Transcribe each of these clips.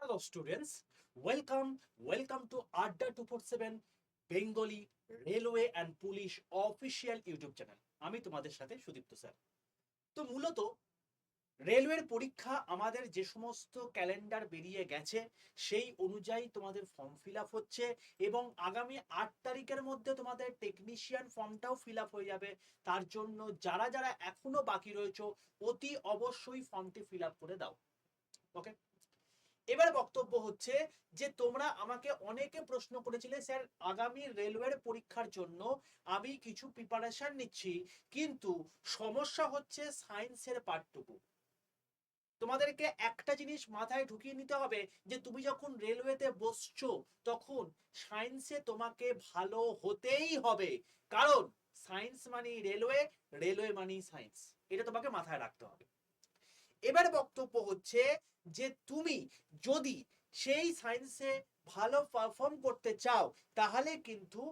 Hello students welcome welcome to Adda two four seven Bengali railway and police official YouTube channel আমি তোমাদের সাথে Sudipta sir তো মূলত রেলওয়ের পরীক্ষা আমাদের যে সমস্ত ক্যালেন্ডার বেরিয়ে গেছে, সেই অনুযায়ী তোমাদের ফর্ম ফিল হচ্ছে এবং আগামী আট তারিখের মধ্যে তোমাদের টেকনিশিয়ান ফর্মটাও ফিল হয়ে যাবে। তার জন্য যারা যারা এখনও বাকি রয়েছে, অতি অবশ্যই ফর্মটি ফিল করে দাও। ওকে এবার বক্তব্য হচ্ছে যে তোমরা আমাকে অনেকে প্রশ্ন করেছিলে, স্যার, আগামী রেলওয়ের পরীক্ষার জন্য আমি কিছু প্রিপারেশন নিচ্ছি, কিন্তু সমস্যা হচ্ছে সায়েন্সের পার্টটুকু তোমাদেরকে একটা জিনিস মাথায় ঢুকিয়ে নিতে হবে যে তুমি যখন রেলওয়েতে বসছো, তখন সায়েন্সে তোমাকে ভালো হতেই হবে। কারণ সায়েন্স মানে রেলওয়ে রেলওয়ে মানে সায়েন্স এটা তোমাকে মাথায় রাখতে হবে। এবার বক্তব্য হচ্ছে যে তুমি যদি সেই সায়েন্সে ভালো পারফর্ম করতে চাও, তাহলে কিন্তু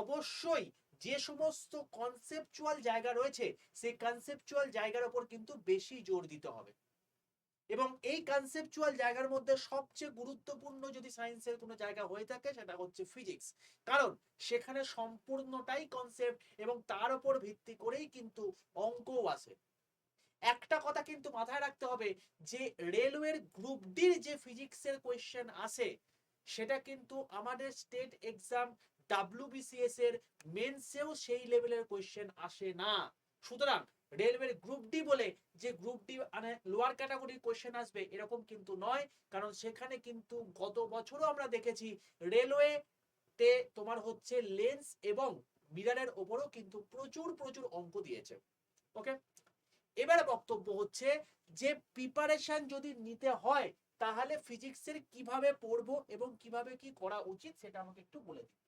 অবশ্যই যে সমস্ত কনসেপচুয়াল জায়গা রয়েছে, সেই কনসেপচুয়াল জায়গার উপর কিন্তু বেশি জোর দিতে হবে। এবং এই কনসেপচুয়াল জায়গার মধ্যে সবচেয়ে গুরুত্বপূর্ণ যদি সায়েন্সের কোনো জায়গা হয়ে থাকে, সেটা হচ্ছে ফিজিক্স কারণ সেখানে সম্পূর্ণটাই কনসেপ্ট এবং তার উপর ভিত্তি করেই কিন্তু অঙ্কও আসে একটা কথা কিন্তু মাথায় রাখতে হবে, যে রেলওয়ের গ্রুপ ডির যে ফিজিক্সের কোয়েশ্চেন আসে সেটা কিন্তু আমাদের স্টেট এক্সাম ডাব্লিউবিসিএস এর মেন্সেও সেই লেভেলের কোয়েশ্চেন আসে না। সুতরাং রেলওয়ের গ্রুপ ডি বলে যে গ্রুপ ডি মানে লোয়ার ক্যাটাগরির কোয়েশ্চেন আসবে, এরকম কিন্তু নয়। কারণ সেখানে কিন্তু গত বছরও আমরা দেখেছি রেলওয়ে তে তোমার হচ্ছে লেন্স এবং মিরারের ওপরও কিন্তু প্রচুর প্রচুর অঙ্ক দিয়েছে। ওকে এবার বক্তব্য হচ্ছে যে প্রিপারেশন যদি নিতে হয়, তাহলে ফিজিক্সের কীভাবে পড়ব এবং কীভাবে কি করা উচিত সেটা আমাকে একটু বলে দিন।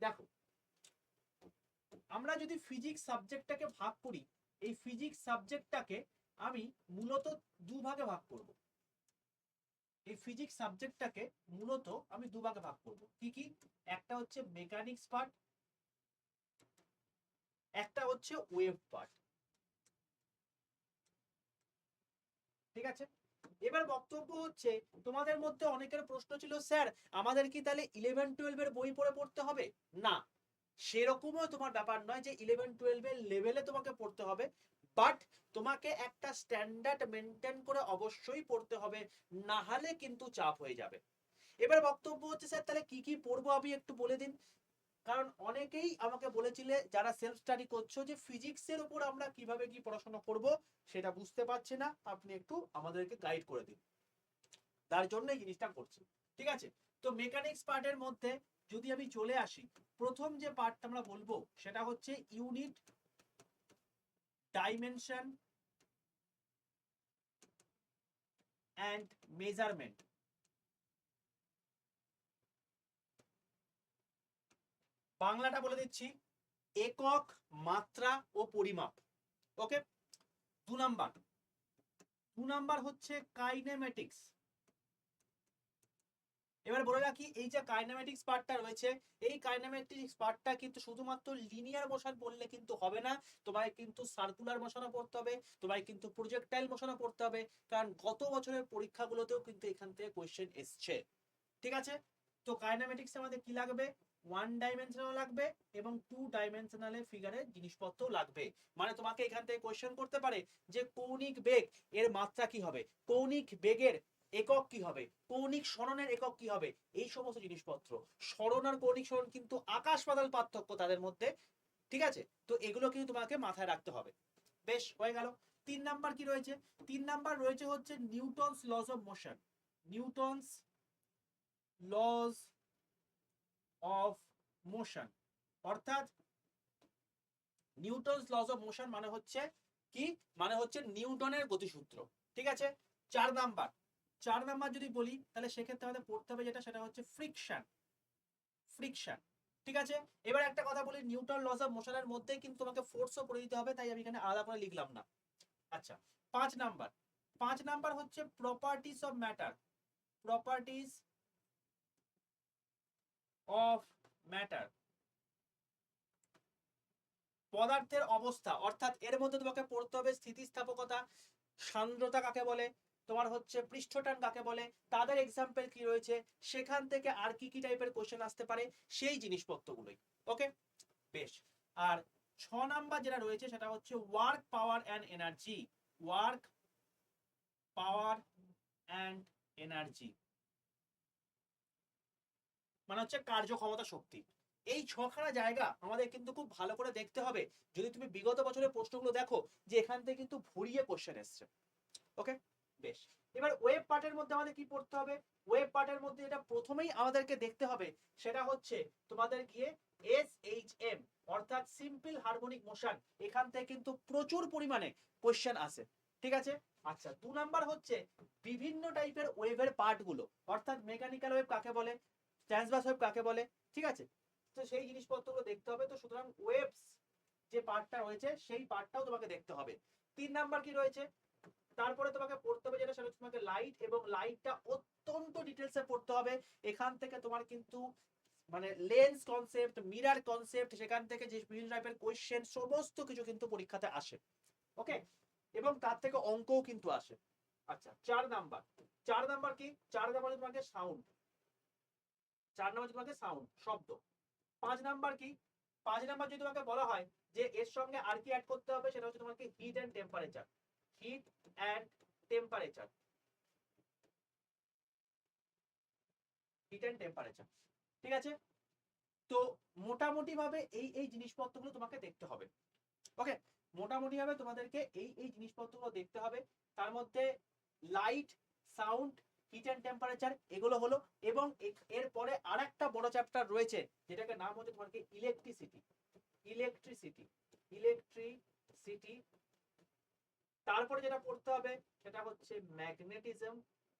দেখো, আমরা যদি ফিজিক্স সাবজেক্টটাকে ভাগ করি, এই ফিজিক্স সাবজেক্টটাকে আমি মূলত দুভাগে ভাগ করব। এই ফিজিক্স সাবজেক্টটাকে মূলত আমি দুভাগে ভাগ করব। কি কি? একটা হচ্ছে মেকানিক্স পার্ট একটা হচ্ছে ওয়েভ পার্ট ঠিক আছে? এবার বক্তব্য হচ্ছে, তোমাদের মধ্যে অনেকের প্রশ্ন ছিল, স্যার, আমাদের কি তাহলে ইলেভেন টুয়েলভের বই পড়ে পড়তে হবে? না, সেরকমও তোমার ব্যাপার নয় যে ইলেভেন টুয়েলভের লেভেলে তোমাকে পড়তে হবে বাট তোমাকে একটা স্ট্যান্ডার্ড মেনটেন করে অবশ্যই পড়তে হবে না হলে কিন্তু চাপ হয়ে যাবে। এবার বক্তব্য হচ্ছে, স্যার, তাহলে কি কি পড়ব? আমি একটু বলে দিন। কারণ অনেকেই আমাকে বলেছিলে, যারা সেলফ স্টাডি করছ, যে ফিজিক্সের উপর আমরা কীভাবে কি পড়াশোনা করব, সেটা বুঝতে পারছি না। আপনি একটু আমাদেরকে গাইড করে দিন। তার জন্য এই জিনিসটা করছি। ঠিক আছে? তো মেকানিক্স পার্টের মধ্যে যদি আমি চলে আসি, প্রথম যে পার্টটা আমরা বলব, সেটা হচ্ছে ইউনিট ডাইমেনশন অ্যান্ড মেজারমেন্ট বাংলাটা বলে দিচ্ছি, একক মাত্রা ও পরিমাপ। ওকে দু নাম্বার। দু নাম্বার হচ্ছে কাইনেমেটিক্স। এবার বলে রাখি, এই যে কাইনেমেটিক্স পার্টটা রয়েছে, এই কাইনেমেটিক্স পার্টটা কিন্তু শুধুমাত্র লিনিয়ার মোশন বললে কিন্তু হবে না। তোমায় কিন্তু সার্কুলার মোশনও পড়তে হবে, তোমায় কিন্তু প্রজেক্টাইল মোশনও পড়তে হবে, কারণ গত বছরের পরীক্ষাগুলোতেও কিন্তু এখান থেকে কোয়েশ্চেন এসছে। ঠিক আছে? তো কাইনেমেটিক্স আমাদের কি লাগবে? ওয়ান ডাইমেনশনাল লাগবে এবং টু ডাইমেনশনালে ফিগারের জিনিসপত্র লাগবে। মানে তোমাকে এখান থেকে কোয়েশ্চেন করতে পারে যে কৌণিক বেগ এর মাত্রা কি হবে? কৌণিক বেগের একক কি হবে? কৌণিক সরণের একক কি হবে? এই সমস্ত জিনিসপত্র। সরণ আর কৌণিক সরণ কিন্তু আকাশ পাতাল পার্থক্য তাদের মধ্যে, ঠিক আছে? তো এগুলো কিন্তু তোমাকে মাথায় রাখতে হবে। বেশ, হয়ে গেল। তিন নাম্বার কি রয়েছে? তিন নাম্বার রয়েছে হচ্ছে Newton's laws of motion Newton's laws of motion. অর্থাৎ নিউটনস লস অফ মোশন মানে হচ্ছে কি? মানে হচ্ছে নিউটনের গতিসূত্র। ঠিক আছে? চার নাম্বার। চার নাম্বার যদি বলি, তাহলে সেক্ষেত্রে আমাদের পড়তে হবে যেটা, সেটা হচ্ছে ফ্রিকশন ফ্রিকশন ঠিক আছে? এবার একটা কথা বলি, নিউটন লস অফ মোশনের মধ্যে কিন্তু তোমাকে ফোর্সও পড়ে দিতে হবে, তাই আমি এখানে আলাদা করে লিখলাম না। আচ্ছা পাঁচ নাম্বার। পাঁচ নাম্বার হচ্ছে properties of matter properties of matter পদার্থের অবস্থা, অর্থাৎ এর মধ্যে তোমাকে পড়তে হবে স্থিতিস্থাপকতা, সান্দ্রতা কাকে বলে, তোমার হচ্ছে পৃষ্ঠটান কাকে বলে, তাদের এক্সাম্পল কি রয়েছে, সেখান থেকে আর কি কি টাইপের কোশ্চেন আসতে পারে, সেই জিনিসপত্রগুলোই। ওকে বেশ। আর ছ নাম্বার যেটা রয়েছে সেটা হচ্ছে work power and energy work power and energy মানে হচ্ছে কার্যক্ষমতা শক্তি। এই ছখানা জায়গা আমাদের কিন্তু খুব ভালো করে দেখতে হবে। যদি তুমি বিগত বছরের প্রশ্নগুলো দেখো যে এখান থেকে কিন্তু ভরিয়ে কোশ্চেন এসছে। ওকে বেশ। এবার ওয়েব পার্টের মধ্যে আমাদের কি পড়তে হবে? ওয়েব পার্টের মধ্যে যেটা প্রথমেই আমাদেরকে দেখতে হবে সেটা হচ্ছে তোমাদের গিয়ে এস এইচ এম অর্থাৎ সিম্পল হারমোনিক মোশন এখান থেকে কিন্তু প্রচুর পরিমাণে কোশ্চেন আসে। ঠিক আছে? আচ্ছা দু নাম্বার হচ্ছে বিভিন্ন টাইপের ওয়েভের পার্টগুলো অর্থাৎ মেকানিক্যাল ওয়েভ কাকে বলে? ট্রান্সভার্স ওয়েভ কাকে বলে? ঠিক আছে? তো সেই জিনিসপত্রগুলো দেখতে হবে। তো সুতরাং ওয়েভস যে পার্টটা রয়েছে, সেই পার্টটাও তোমাকে দেখতে হবে। তিন নাম্বার কি রয়েছে? তারপরে তোমাকে পড়তে হবে যেটা, সেটা তোমাকে লাইট এবং লাইটটা অত্যন্ত ডিটেলসে পড়তে হবে। এখান থেকে তোমার কিন্তু মানে লেন্স কনসেপ্ট মিরার কনসেপ্ট সেখান থেকে যে বিভিন্ন টাইপের কোয়েশ্চেন সমস্ত কিছু কিন্তু পরীক্ষাতে আসে। ওকে এবং তার থেকে অঙ্কও কিন্তু আসে। আচ্ছা চার নাম্বার চার নাম্বার কি? চার নাম্বার তোমাকে সাউন্ড চার নাম্বার তোমাকে সাউন্ড শব্দ। পাঁচ নাম্বার কি? পাঁচ নাম্বার যদি তোমাকে বলা হয় যে এর সঙ্গে আর কি অ্যাড করতে হবে, সেটা হচ্ছে তোমাকে heat and temperature heat and temperature heat and temperature ঠিক আছে? তো মোটামুটি ভাবে এই এই জিনিসপত্রগুলো তোমাকে দেখতে হবে। ওকে? মোটামুটি ভাবে তোমাদেরকে এই এই জিনিসপত্রগুলো দেখতে হবে। তার মধ্যে light sound heat and temperature এগুলো হলো, এবং এরপরে আর একটা বড় চ্যাপ্টার রয়েছে, যেটাকে নাম হচ্ছে তোমাকে ইলেকট্রিসিটি ইলেকট্রিসিটি ইলেকট্রিসিটি তারপরে যেটা পড়তে হবে, সেটা হচ্ছে ম্যাগনেটিজম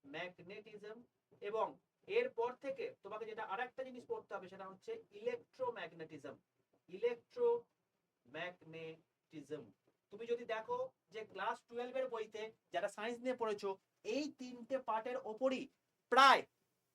ম্যাগনেটিজম এবং এরপর থেকে তোমাকে যেটা আরেকটা জিনিস পড়তে হবে, সেটা হচ্ছে ইলেকট্রোম্যাগনেটিজম ইলেকট্রোম্যাগনেটিজম তুমি যদি দেখো যে ক্লাস টুয়েলভ এর বইতে যারা সায়েন্স নিয়ে পড়েছো এই তিনটে পার্টের ওপরই প্রায়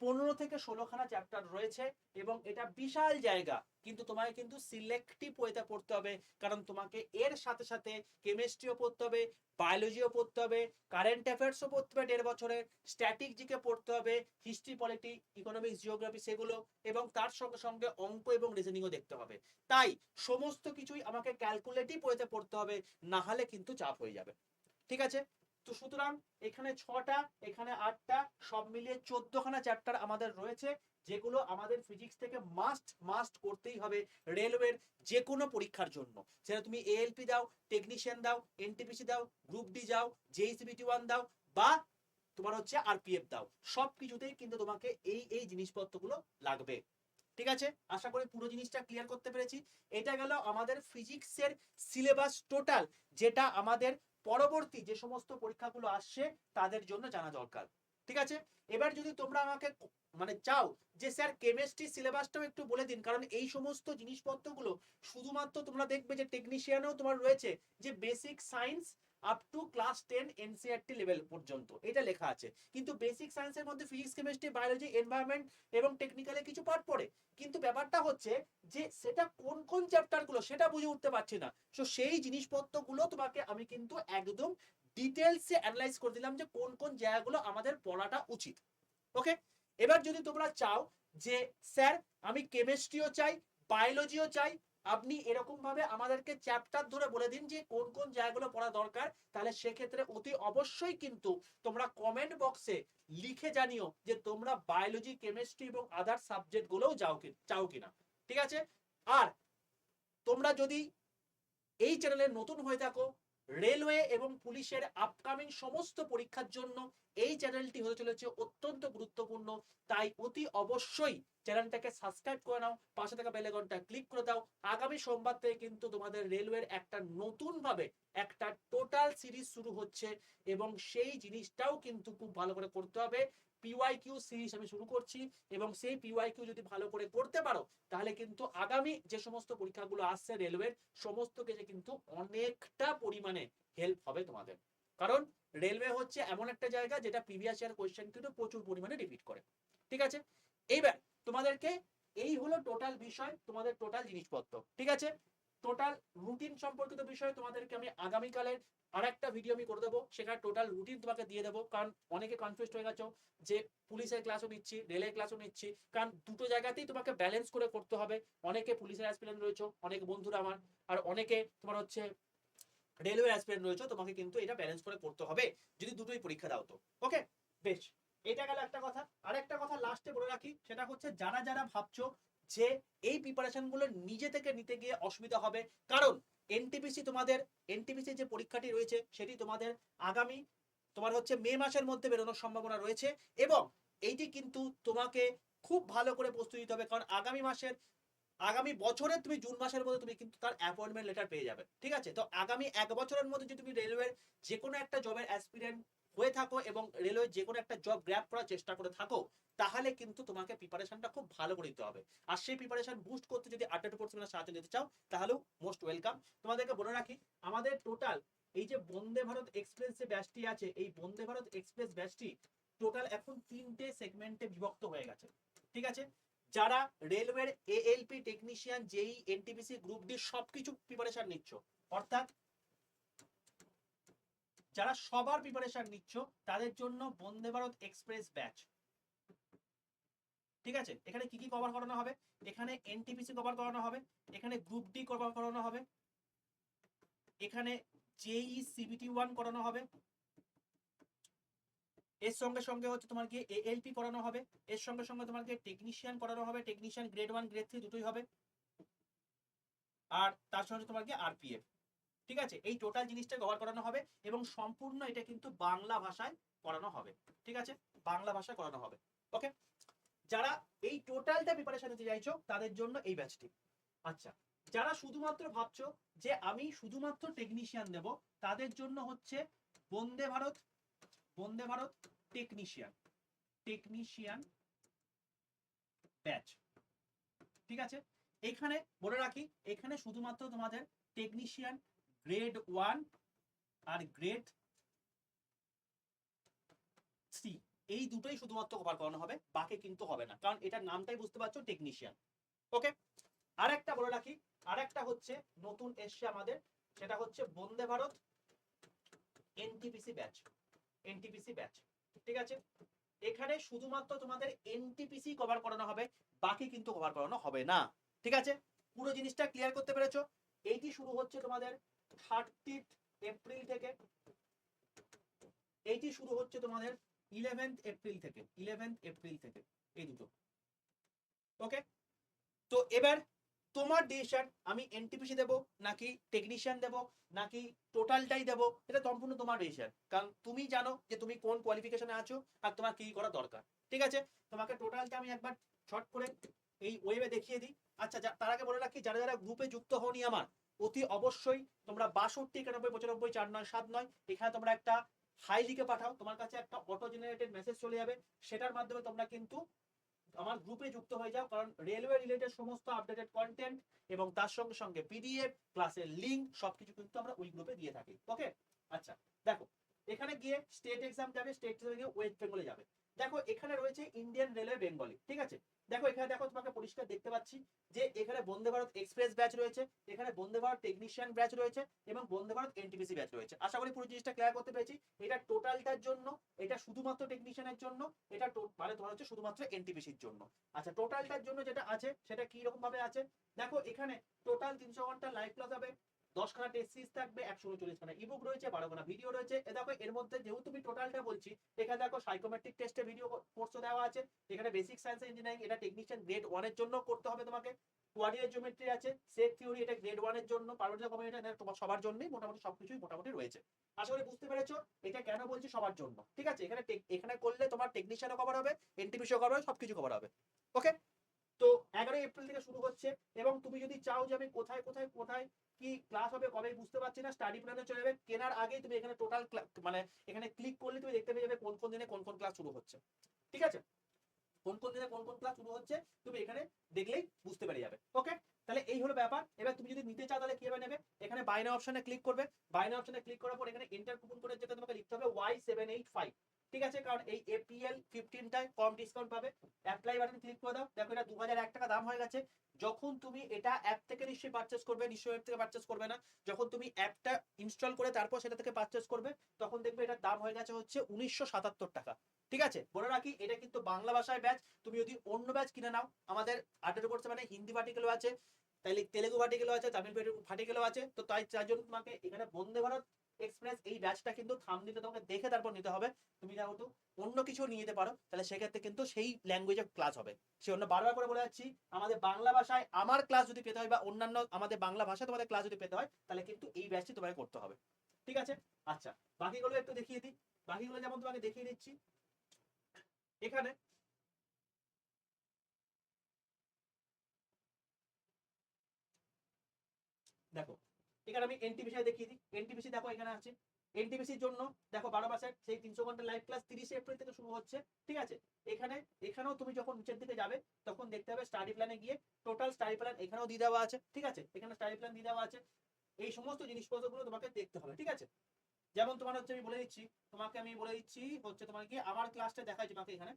পনেরো থেকে ষোলোখানা চ্যাপ্টার রয়েছে এবং এটা বিশাল জায়গা। কিন্তু তোমাকে কিন্তু সিলেক্টিভ ওয়েতে পড়তে হবে, কারণ তোমাকে এর সাথে সাথে কেমিস্ট্রিও পড়তে হবে বায়োলজিও পড়তে হবে কারেন্ট অ্যাফেয়ার্সও পড়তে হবে দেড় বছরের স্ট্যাটিক জিকে পড়তে হবে হিস্ট্রি পলিটি ইকোনমিক্স জিওগ্রাফি সেগুলো, এবং তার সঙ্গে সঙ্গে অঙ্ক এবং রিজনিংও দেখতে হবে। তাই সমস্ত কিছুই আমাকে ক্যালকুলেটিভ ওয়েতে পড়তে হবে না হলে কিন্তু চাপ হয়ে যাবে। ঠিক আছে? তো সুতরাং এখানে ছটা, এখানে আটটা, সব মিলিয়ে চোদ্দখানা চ্যাপ্টার আমাদের রয়েছে, যেগুলো আমাদের ফিজিক্স থেকে মাস্ট মাস্ট করতেই হবে রেলওয়ের যে কোনো পরীক্ষার জন্য। সেটা তুমি এএলপি দাও টেকনিশিয়ান দাও এনটিপিসি দাও গ্রুপ ডি যাও জেইসিবিটি ওয়ান দাও, বা তোমার হচ্ছে আরপিএফ দাও। সব কিছুতেই কিন্তু তোমাকে এই এই জিনিসপত্রগুলো লাগবে। ঠিক আছে? আশা করি পুরো জিনিসটা ক্লিয়ার করতে পেরেছি। এটা গেল আমাদের ফিজিক্সের সিলেবাস টোটাল যেটা আমাদের পরবর্তী যে সমস্ত পরীক্ষাগুলো আসছে, তাদের জন্য জানা দরকার। ঠিক আছে? এবার যদি তোমরা আমাকে মানে চাও যে, স্যার কেমিস্ট্রি সিলেবাসটাও একটু বলে দিন, কারণ এই সমস্ত জিনিসপত্রগুলো শুধুমাত্র তোমরা দেখবে যে টেকনিশিয়ানও তোমার রয়েছে, যে basic science up to class ten NCERT level পর্যন্ত। এটা লেখা আছে। কিন্তু বেসিক সায়েন্সের মধ্যে ফিজিক্স কেমিস্ট্রি বায়োলজি এনভায়রনমেন্ট এবং টেকনিক্যালে কিছু পার্ট পড়ে। কিন্তু ব্যাপারটা হচ্ছে যে সেটা কোন কোন চ্যাপ্টারগুলো সেটা বুঝে উঠতে পারছি না। তো সেই জিনিসপত্রগুলো তোমাকে আমি কিন্তু একদম ডিটেলসে অ্যানালাইজ করে দিলাম যে কোন কোন জায়গাগুলো আমাদের পড়াটা উচিত। ওকে এবার যদি তোমরা চাও যে, স্যার, আমি কেমিস্ট্রিও চাই বায়োলজিও চাই আপনি এরকম ভাবে আমাদেরকে চ্যাপ্টার ধরে বলে দিন যে কোন কোন জায়গাগুলো পড়া দরকার, তাহলে সেক্ষেত্রে অতি অবশ্যই কিন্তু তোমরা কমেন্ট বক্সে লিখে জানিও যে তোমরা বায়োলজি কেমিস্ট্রি এবং আদার সাবজেক্ট গুলোও যাও কি, চাও কিনা। ঠিক আছে? আর তোমরা যদি এই চ্যানেলে নতুন হয়ে থাকো রেলওয়ে এবং পুলিশের আপকামিং সমস্ত পরীক্ষার জন্য এই চ্যানেলটি হতে চলেছে অত্যন্ত গুরুত্বপূর্ণ। তাই অতি অবশ্যই চ্যানেলটাকে সাবস্ক্রাইব করে নাও, পাশে থাকা বেল আইকনটা ক্লিক করে দাও। আগামী সোমবার থেকে কিন্তু তোমাদের রেলওয়ের একটা নতুন ভাবে একটা টোটাল সিরিজ শুরু হচ্ছে এবং সেই জিনিসটাও কিন্তু খুব ভালো করে করতে হবে। পিওয়াই কিউ সিরিজ আমি শুরু করছি এবং সেই পিওয়াই কিউ যদি ভালো করে করতে পারো, তাহলে কিন্তু আগামী যে সমস্ত পরীক্ষাগুলো আসছে রেলওয়ের সমস্ত কিছু কিন্তু অনেকটা পরিমাণে হেল্প হবে তোমাদের। কারণ রেলওয়ে হচ্ছে এমন একটা জায়গা যেটা প্রিভিয়াস ইয়ার কোয়েশ্চেন কিন্তু প্রচুর পরিমাণে রিপিট করে। ঠিক আছে? এইবার তোমাদেরকে এই হলো টোটাল বিষয়, তোমাদের টোটাল জিনিসপত্র। ঠিক আছে? টোটাল রুটিন সম্পর্কিত বিষয়ে তোমাদেরকে আমি আগামীকালের আর একটা ভিডিও আমি করে দেবো। সেখানে টোটাল রুটিন তোমাকে দিয়ে দেবো। কারণ অনেকে কনফিউজ হয়ে গেছো যে পুলিশের ক্লাসও নিচ্ছি রেলের ক্লাসও নিচ্ছি। কারণ দুটো জায়গাতেই তোমাকে ব্যালেন্স করে করতে হবে। অনেকে পুলিশের অ্যাসপিরেন্ট রয়েছে, অনেক বন্ধুরা আমার, আর অনেকে তোমার হচ্ছে রেলওয়ে অ্যাসপিরেন্ট রয়েছে, তোমাকে কিন্তু এটা ব্যালেন্স করে করতে হবে, যদি দুটোই পরীক্ষা দাও তো। ওকে বেশ। এটা গেল একটা কথা। আর একটা কথা লাস্টে বলে রাখি, সেটা হচ্ছে যারা যারা ভাবছ যে এই প্রিপারেশনগুলো নিজে থেকে নিতে গিয়ে অসুবিধা হবে। কারণ এনটিপিসি তোমাদের এনটিপিসি যে পরীক্ষাটি রয়েছে সেটি তোমাদের আগামী, তোমার হচ্ছে মে মাসের মধ্যে বেরোনোর সম্ভাবনা রয়েছে এবং এইটি কিন্তু তোমাকে খুব ভালো করে প্রস্তুতি নিতে হবে। কারণ আগামী মাসের, আগামী বছরের তুমি জুন মাসের মধ্যে তুমি কিন্তু তার অ্যাপয়েন্টমেন্ট লেটার পেয়ে যাবে। ঠিক আছে? তো আগামী এক বছরের মধ্যে যদি তুমি রেলওয়ের যে কোনো একটা জবের অ্যাসপিরেন্ট হয়ে থাকো এবং রেলওয়ে যে কোনো একটা জব গ্র্যাপ করার চেষ্টা করে থাকো, তাহলে কিন্তু তোমাকে প্রিপারেশনটা খুব ভালো করে দিতে হবে। আর সেই প্রিপারেশন বুস্ট করতে যদি আড্ডা টু পড়তে সাহায্য নিতে চাও, তাহলেও মোস্ট ওয়েলকাম তোমাদেরকে বলে রাখি, আমাদের টোটাল এই যে বন্দে ভারত এক্সপ্রেস যে ব্যাচটি আছে, এই বন্দে ভারত এক্সপ্রেস ব্যাচটি টোটাল এখন তিনটে সেগমেন্টে বিভক্ত হয়ে গেছে। ঠিক আছে? যারা রেলওয়ের এএলপি টেকনিশিয়ান যেই এনটিপিসি গ্রুপ ডি সবকিছু প্রিপারেশন নিচ্ছ, অর্থাৎ যারা সবার প্রিপারেশন নিচ্ছ, তাদের জন্য বন্দে ভারত এক্সপ্রেস ব্যাচ ঠিক আছে? এখানে কি কি কভার করানো হবে? এখানে এনটিপিসি কভার করানো হবে, এখানে গ্রুপ ডি কভার করানো হবে, এখানে জেই সিবিটি ওয়ান করানো হবে, এর সঙ্গে সঙ্গে হচ্ছে তোমার গিয়ে এএলপি করানো হবে, এর সঙ্গে সঙ্গে তোমার টেকনিশিয়ান করানো হবে technician grade one grade three দুটোই হবে, আর তার সঙ্গে তোমার গিয়ে আরপিএফ ঠিক আছে? এই টোটাল জিনিসটা কভার করানো হবে এবং সম্পূর্ণ এটা কিন্তু বাংলা ভাষায় করানো হবে। ঠিক আছে? বাংলা ভাষায় করানো হবে। ওকে যারা এই টোটালটা প্রিপারেশন নিতে চাইছো, তাদের জন্য এই ব্যাচটি আচ্ছা যারা শুধুমাত্র ভাবছ যে আমি শুধুমাত্র টেকনিশিয়ান দেব, তাদের জন্য হচ্ছে Vande Bharat Vande Bharat technician technician batch ঠিক আছে? এখানে বলে রাখি, এখানে শুধুমাত্র তোমাদের টেকনিশিয়ান গ্রেড ওয়ান আর গ্রেড থ্রি এই দুটোই শুধুমাত্র কভার করানো হবে, বাকি কিন্তু হবে না। কারণ এটার নামটাই বুঝতে পারছ টেকনিশিয়ান ওকে আর একটা বলে রাখি আর একটা হচ্ছে নতুন এসছে আমাদের, সেটা হচ্ছে Vande Bharat NTPC batch NTPC batch ঠিক আছে? এখানে শুধুমাত্র তোমাদের এনটিপিসি কভার করানো হবে, বাকি কিন্তু কভার করানো হবে না। ঠিক আছে? পুরো জিনিসটা ক্লিয়ার করতে পেরেছ? এইটি শুরু হচ্ছে তোমাদের থার্টি এপ্রিল থেকে। এইটি শুরু হচ্ছে তোমাদের ইলেভেন্থ এপ্রিল থেকে ইলেভেন্থ এপ্রিল থেকে, এই দুটো। ওকে তো এবার তোমার ডিসিশন আমি এনটিপিসি দেবো, নাকি টেকনিশিয়ান দেবো, নাকি টোটালটাই দেবো, এটা সম্পূর্ণ তোমার ডিসিশন কারণ তুমি জানো যে তুমি কোন কোয়ালিফিকেশনে আছো আর তোমার কি করা দরকার। ঠিক আছে? তোমাকে টোটালটা আমি একবার শর্ট করে এই ওয়েবে দেখিয়ে দিই। আচ্ছা তার আগে বলে রাখি, যারা যারা গ্রুপে যুক্ত হওনি আমার অতি অবশ্যই তোমরা বাষট্টি, একানব্বই, পঁচানব্বই, চার নয়, সাত নয়, এখানে তোমরা একটা হাই লিখে পাঠাও। তোমার কাছে একটা অটো জেনারেটেড মেসেজ চলে যাবে। সেটার মাধ্যমে তোমরা কিন্তু আমার গ্রুপে যুক্ত হয়ে যাও, কারণ রেলওয়ে রিলেটেড সমস্ত আপডেটেড কন্টেন্ট এবং তার সঙ্গে সঙ্গে পিডিএফ ক্লাসের লিঙ্ক সবকিছু কিন্তু আমরা ওই গ্রুপে দিয়ে থাকি। ওকে আচ্ছা দেখো, এখানে গিয়ে স্টেট এক্সাম যাবে স্টেট গিয়ে ওয়েস্ট বেঙ্গলে যাবে। রয়েছে ইন্ডিয়ান রেলওয়ে বেঙ্গলি ঠিক আছে? দেখো, এখানে দেখো, তোমাকে পরিষ্কার দেখতে পাচ্ছি যে এখানে বন্দে ভারত এক্সপ্রেস ব্যাচ রয়েছে, এখানে বন্দে ভারত টেকনিশিয়ান ব্যাচ রয়েছে এবং বন্দে ভারত এনটিপিসি ব্যাচ রয়েছে। আশা করি পুরো জিনিসটা ক্লিয়ার করতে পেরেছি। এটা টোটালটার জন্য, এটা শুধুমাত্র টেকনিশিয়ানের জন্য, এটা মানে তোমার হচ্ছে শুধুমাত্র এনটিপিসির জন্য। আচ্ছা টোটালটার জন্য যেটা আছে, সেটা কি রকম ভাবে আছে? দেখো, এখানে টোটাল তিনশো ঘণ্টা লাইভ ক্লাস হবে। দশ খানা টেস্ট সিরিজ থাকবে, একশো উনচল্লিশ খানা ইবুক রয়েছে বারো খানা ভিডিও রয়েছে। এ দেখো, এর মধ্যে যেহেতু তুমি টোটালটা বলছি, এখানে দেখো সাইকোমেট্রিক টেস্টে ভিডিও কোর্সও দেওয়া আছে। এখানে বেসিক সায়েন্স ইঞ্জিনিয়ারিং এটা টেকনিশিয়ান গ্রেড ওয়ানের জন্য করতে হবে তোমাকে। কোয়ার্ডিনেট জিওমেট্রি আছে সেট থিওরি এটা গ্রেড ওয়ানের জন্য। কম্বিনেটর এটা তোমার সবার জন্যই, মোটামুটি সবকিছুই মোটামুটি রয়েছে। আশা করি বুঝতে পেরেছ, এটা কেন বলছি সবার জন্য, ঠিক আছে? এখানে এখানে করলে তোমার টেকনিশিয়ানও কভার হবে এনটিপিসিও কভার হবে, সবকিছু কভার হবে। ওকে এগারোই এপ্রিল থেকে শুরু হচ্ছে এবং তুমি যদি চাও যে আমি কোথায় কোথায় কোথায় কি ক্লাস হবে, কবে বুঝতে পারছি না স্টাডি প্ল্যানে চলে যাবে, কেনার আগেই তুমি এখানে টোটাল মানে এখানে ক্লিক করলে তুমি দেখতে পেয়ে যাবে কোন কোন দিনে কোন কোন ক্লাস শুরু হচ্ছে। ঠিক আছে? কোন কোন দিনে কোন কোন ক্লাস শুরু হচ্ছে, তুমি এখানে দেখলেই বুঝতে পেরে যাবে। ওকে তাহলে এই হলো ব্যাপার। এবার তুমি যদি নিতে চাও তাহলে কীভাবে নেবে? এখানে বাইনা অপশনে ক্লিক করবে। বাইনা অপশনে ক্লিক করার পর এখানে এন্টার কুপন কোডের যেটা তোমাকে লিখতে হবে ওয়াই সেভেন এইট ফাইভ ঠিক আছে, কারণ এই এপিএল ফিফটিনটায় কম ডিসকাউন্ট পাবে। অ্যাপ্লাই বাটন ক্লিক করে দাও। দেখো এটা দু হাজার এক টাকা দাম হয়ে গেছে। যখন তুমি এটা অ্যাপ থেকে নিশ্চয়ই পারচেস করবে, নিশ্চয়ই অ্যাপ থেকে পারচেস করবে না। যখন তুমি অ্যাপটা ইনস্টল করে তারপর সেটা থেকে পারচেস করবে, তখন দেখবে এটার দাম হয়ে গেছে হচ্ছে উনিশশো সাতাত্তর টাকা। ঠিক আছে? বলে রাখি, এটা কিন্তু বাংলা ভাষায় ব্যাচ তুমি যদি অন্য ব্যাচ কিনে নাও, আমাদের আটের উপর মানে হিন্দি পার্টিকেলও আছে, তাইলে তেলেগু পার্টিকেলও আছে, তামিল পার্টিকেলও আছে। তো তাই চারজন তোমাকে এখানে বন্দে ভারত এক্সপ্রেস এই ব্যাচটা কিন্তু থামনিতে তোমাকে দেখে তারপর নিতে হবে। তুমি যেহেতু অন্য কিছু নিয়ে যেতে পারো, তাহলে সেক্ষেত্রে কিন্তু সেই ল্যাঙ্গুয়েজের ক্লাস হবে। সে অন্য বারবার করে বলে যাচ্ছি, আমাদের বাংলা ভাষায় আমার ক্লাস যদি পেতে হয় বা অন্যান্য আমাদের বাংলা ভাষায় তোমাদের ক্লাস যদি পেতে হয়, তাহলে কিন্তু এই ব্যাচটি তোমাকে করতে হবে। ঠিক আছে? আচ্ছা বাকিগুলো একটু দেখিয়ে দিই। বাকিগুলো যেমন তোমাকে দেখিয়ে দিচ্ছি, এখানে দেখো এখানে আমি এনটিপিসি দেখিয়ে দিই। এনটিপিসি দেখো এখানে আছে। এনটিপিসির জন্য দেখো বারো মাসের সেই তিনশো ঘণ্টা লাইভ ক্লাস তিরিশে এপ্রিল থেকে শুরু হচ্ছে। ঠিক আছে? এখানে, এখানেও তুমি যখন নিচের দিকে যাবে, তখন দেখতে হবে স্টাডি প্ল্যানে গিয়ে টোটাল স্টাডি প্ল্যান এখানেও দিয়ে দেওয়া আছে। ঠিক আছে? এখানে স্টাডি প্ল্যান দিয়ে দেওয়া আছে। এই সমস্ত জিনিসপত্রগুলো তোমাকে দেখতে হবে। ঠিক আছে? যেমন তোমার হচ্ছে আমি বলে দিচ্ছি, তোমাকে আমি বলে দিচ্ছি হচ্ছে তোমার কি আমার ক্লাসটা দেখাই তোমাকে এখানে।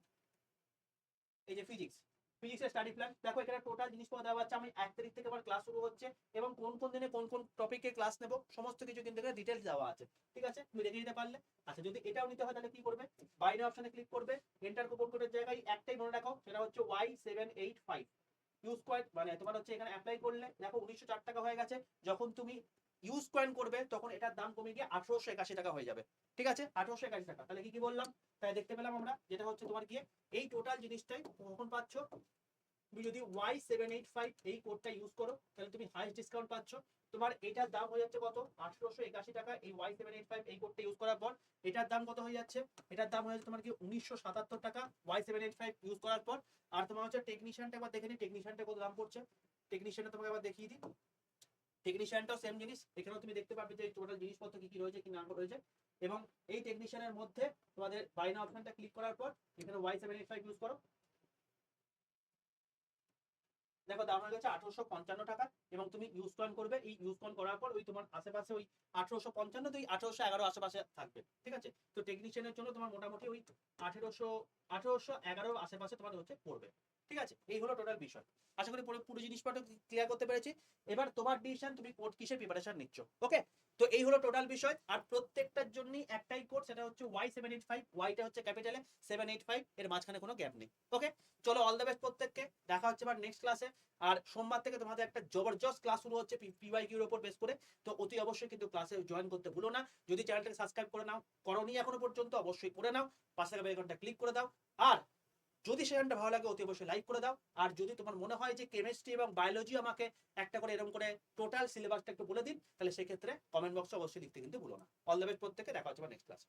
এই যে ফিজিক্স ফিজিক্সের স্টাডি প্ল্যান দেখো এখানে টোটাল জিনিসপত্র দেওয়া আছে। আমি এক তারিখ থেকে আমার ক্লাস শুরু হচ্ছে এবং কোন কোন দিনে কোন কোন টপিকে ক্লাস নেব, সমস্ত কিছু কিন্তু এখানে ডিটেলস দেওয়া আছে। ঠিক আছে? তুমি দেখে নিতে পারলে। আচ্ছা যদি এটাও নিতে হয় তাহলে কি করবে? বাইরে অপশনে ক্লিক করবে। এন্টার কুপন কোডের জায়গায় একটাই মনে রাখো, সেটা হচ্ছে Y seven eight five use coin মানে তোমার হচ্ছে এখানে অ্যাপ্লাই করলে, দেখো উনিশশো চার টাকা হয়ে গেছে। যখন তুমি ইউজ কয়েন করবে, তখন এটার দাম কমে গিয়ে আঠারোশো একাশি টাকা হয়ে যাবে। ঠিক আছে? আঠারোশো একাশি টাকা। তাহলে কি কি বললাম? তাই দেখতে পেলাম আমরা, যেটা হচ্ছে তোমার গিয়ে এই টোটাল জিনিসটাই কখন পাচ্ছ? তুমি যদি ওয়াই সেভেন এইট ফাইভ এই কোডটা ইউজ করো, তাহলে তুমি হাইস্ট ডিসকাউন্ট পাচ্ছ। তোমার এটার দাম হয়ে যাচ্ছে কত? আঠারোশো একাশি টাকা। এই ওয়াই সেভেন এইট ফাইভ এই কোডটা ইউজ করার পর এটার দাম কত হয়ে যাচ্ছে? এটার দাম হয়ে যাচ্ছে তোমার কি উনিশশো সাতাত্তর টাকা Y seven eight five use করার পর। আর তোমার হচ্ছে টেকনিশিয়ানটা একবার দেখে নিই টেকনিশিয়ানটা কত দাম পড়ছে? টেকনিশিয়ানটা তোমাকে একবার দেখিয়ে দিই। টেকনিশিয়ানটাও সেম জিনিস। এখানেও তুমি দেখতে পাবে যে টোটাল জিনিসপত্র কি কি রয়েছে, কি না রয়েছে। এবং এই টেকনিশিয়ানের মধ্যে তোমাদের বাইনা অপশনটা ক্লিক করার পর, এখানে ওয়াই সেভেন ইউজ করো। দেখো, দাম হয়ে গেছে আঠারোশো পঞ্চান্ন টাকা এবং তুমি ইউজ কয়েন করবে। এই ইউজ কয়েন করার পর ওই তোমার আশেপাশে ওই আঠারোশো পঞ্চান্ন তো আঠারোশো এগারো আশেপাশে থাকবে। ঠিক আছে? তো টেকনিশিয়ানের জন্য তোমার মোটামুটি ওই আঠেরোশো, আঠারোশো এগারো আশেপাশে তোমার হচ্ছে পড়বে। ঠিক আছে? এই হলো টোটাল বিষয়। আশা করি পুরো পুরো জিনিসপত্র ক্লিয়ার করতে পেরেছি। এবার তোমার ডিসিশন তুমি কোড কিসের প্রিপারেশন নিচ্ছ? ওকে তো এই হলো টোটাল বিষয়। আর প্রত্যেকটার জন্যই একটাই কোড সেটা হচ্ছে ওয়াই সেভেন এইট ফাইভ ওয়াইটা হচ্ছে ক্যাপিটালে সেভেন এইট ফাইভ এর মাঝখানে কোনো গ্যাপ নেই। ওকে চলো অল দ্য বেস্ট প্রত্যেককে। দেখা হচ্ছে এবার নেক্সট ক্লাসে আর সোমবার থেকে তোমাদের একটা জবরদস্ত ক্লাস শুরু হচ্ছে পিওয়াই কিউর উপর বেস করে। তো অতি অবশ্যই কিন্তু ক্লাসে জয়েন করতে ভুলো না। যদি চ্যানেলটাকে সাবস্ক্রাইব করে নাও, করনি এখনও পর্যন্ত অবশ্যই করে নাও। পাশে থাকা বেলকনটা ক্লিক করে দাও। আর যদি সেশনটা ভালো লাগে, অতি অবশ্যই লাইক করে দাও। আর যদি তোমার মনে হয় যে কেমিস্ট্রি এবং বায়োলজি আমাকে একটা করে এরকম করে টোটাল সিলেবাসটা একটু বলে দিন, তাহলে সেক্ষেত্রে কমেন্ট বক্সে অবশ্যই লিখতে কিন্তু ভুলো না। অল দ্য বেস্ট প্রত্যেকে দেখা হচ্ছে নেক্সট ক্লাস